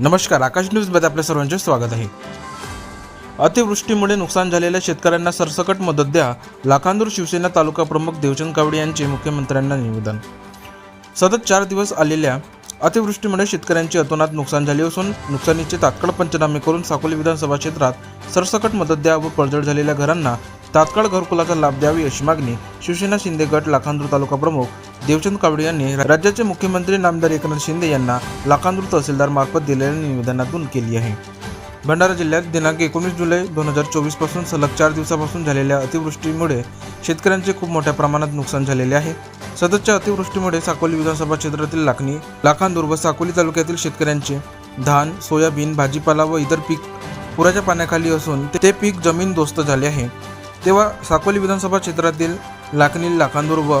नमस्कार आकाश न्यूजमध्ये आपल्या सर्वांचे स्वागत आहे. अतिवृष्टीमुळे नुकसान झालेल्या शेतकऱ्यांना सरसकट मदत द्या लाखांदूर शिवसेना तालुका प्रमुख देवचंद कावडे यांचे मुख्यमंत्र्यांना निवेदन. सतत चार दिवस आलेल्या अतिवृष्टीमुळे शेतकऱ्यांचे अतोनात नुकसान झाले असून नुकसानीचे तात्काळ पंचनामे करून साकोली विधानसभा क्षेत्रात सरसकट मदत द्या व पडझड झालेल्या घरांना तात्काळ घरकुलाचा लाभ द्यावी अशी मागणी शिवसेना शिंदे गट लाखांदूर तालुका प्रमुख देवचंद कावडे यांनी राज्याचे मुख्यमंत्री नामदार एकनाथ शिंदे यांना लाखांदूर तहसीलदार मार्फत दिलेल्या निवेदनातून केली आहे. भंडारा जिल्ह्यात दिनांक एकोणीस जुलै दोन हजार चोवीसपासून सलग चार दिवसापासून झालेल्या अतिवृष्टीमुळे शेतकऱ्यांचे खूप मोठ्या प्रमाणात नुकसान झालेले आहे. सततच्या अतिवृष्टीमुळे साकोली विधानसभा क्षेत्रातील लाखणी लाखांदूर व साकोली तालुक्यातील शेतकऱ्यांचे धान सोयाबीन भाजीपाला व इतर पीक पुराच्या पाण्याखाली असून ते- पीक पीक जमीनदोस्त झाले आहे. तेव्हा साकोली विधानसभा क्षेत्रातील लाखणी लाखांदूर व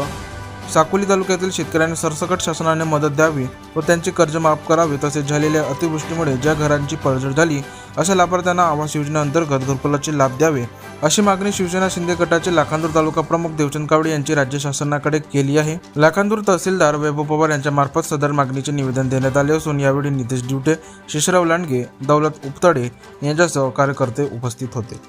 साकोली तालुक्यातील शेतकऱ्यांना सरसकट शासनाने मदत द्यावी व त्यांचे कर्ज माफ करावे तसेच झालेल्या अतिवृष्टीमुळे ज्या घरांची पडझड झाली अशा लाभार्थ्यांना आवास योजनेअंतर्गत घरकुलाचे लाभ द्यावे अशी मागणी शिवसेना शिंदे गटाचे लाखांदूर तालुका प्रमुख देवचंद कावडे यांची राज्य शासनाकडे केली आहे. लाखांदूर तहसीलदार वैभव पवार यांच्या मार्फत सदर मागणीचे निवेदन देण्यात आले असून यावेळी नितेश ड्युटे शिशराव लांडगे दौलत उपतडे यांच्यासह कार्यकर्ते उपस्थित होते.